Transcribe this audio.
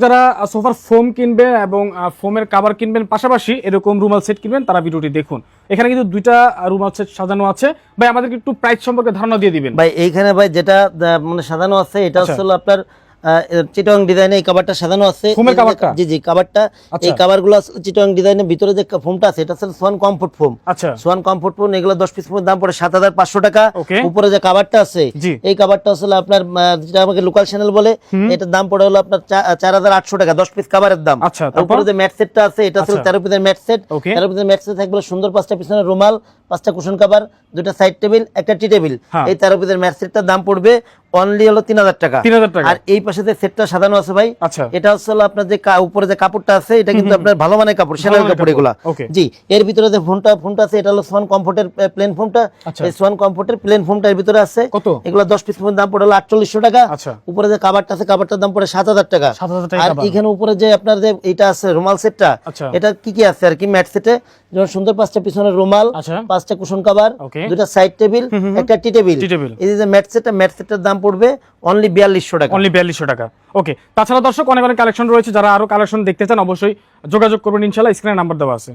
যারা সোফার ফোম কিনবে এবং ফোমের কাভার কিনবেন পাশাপাশি এরকম রুমাল সেট কিনবেন তারা ভিডিওটি দেখুন। এখানে কিন্তু দুইটা রুমাল সেট সাজানো আছে। ভাই আমাদেরকে একটু প্রাইস সম্পর্কে ধারণা দিয়ে দিবেন। ভাই এইখানে ভাই যেটা মানে সাজানো আছে এটা আচ্ছা। হচ্ছে আপনার চিটং ডিজাইনে এই কাভারটা সাজানো আছে। ফোমের কাভারটা? জি জি কাভারটা আচ্ছা। এই কাভারগুলো চিটং ডিজাইনের ভিতরে যে ফোমটা আছে এটা হচ্ছে সোয়ান কমফোর্ট ফোম আচ্ছা। সোয়ান কমফোর্ট ফোম এগুলো দশ পিস দাম পড়ে সাত হাজার পাঁচশো টাকা। উপরে যে কাভারটা আছে এই কাভারটা আসলে আপনার যেটা আমাকে লোকাল চ্যানেল বলে এটার দাম পড়ে হলো আপনার চা- চার হাজার আটশো টাকা দশ পিস কাভারের দাম। আচ্ছা, উপরে যে ম্যাট সেটটা আছে এটা আচ্ছা। তেরো পিসের ম্যাট সেট Okay. তেরো পিসের ম্যাট সেট থাকবে সুন্দর পাঁচটা পিছনে রুমাল পাঁচটা কুশন কাভার দুটা সাইড টেবিল একটা টি টেবিল হ্যাঁ। এই তেরো পিসের ম্যাট সেটটার দাম পড়বে অনলি হলো তিন হাজার টাকা 3000 টাকা। আর এই পাশে যে সেটটা সাজানো আছে ভাই আচ্ছা। এটা হচ্ছে আপনার যে উপরে যে কাপড়টা আছে এটা কিন্তু আপনার ভালো মানের কাপড় সেলাই কাপড় এগুলা. জি এর ভিতরে যে ফোনটা ফোনটা আছে এটা হলো সোয়ান কমফোর্টের প্লেন ফোনটা। এই সোয়ান কমফোর্টের প্লেন ফোনটা এর ভিতরে আছে কত? এগুলো দশ পিস দাম পড়ে হলো আটচল্লিশশো টাকা আচ্ছা। উপরে যে কাবারটা আছে কাবারটার দাম পড়ে সাত হাজার টাকা আর। এখানে উপরে যে আপনার যে এটা আছে রুমাল সেটটা আচ্ছা। এটা কি কি আছে আর কি ম্যাট সেটে যেমন সুন্দর পাঁচটা পিছনে রুমাল আচ্ছা। পাঁচটা কুশন কাভার দুটা সাইড টেবিল একটা টি টেবিল এই যে ম্যাট সেটটা ম্যাট সেটের দাম পড়বে অনলি বিয়াল্লিশশো টাকা। অনলি বিয়াল্লিশশো টাকা। ওকে তাছাড়া দর্শক, অনেক অনেক কালেকশন রয়েছে। যারা আরও কালেকশন দেখতে চান, অবশ্যই যোগাযোগ করবেন ইনশাল্লাহ স্ক্রিনে নাম্বার দেওয়া আছে।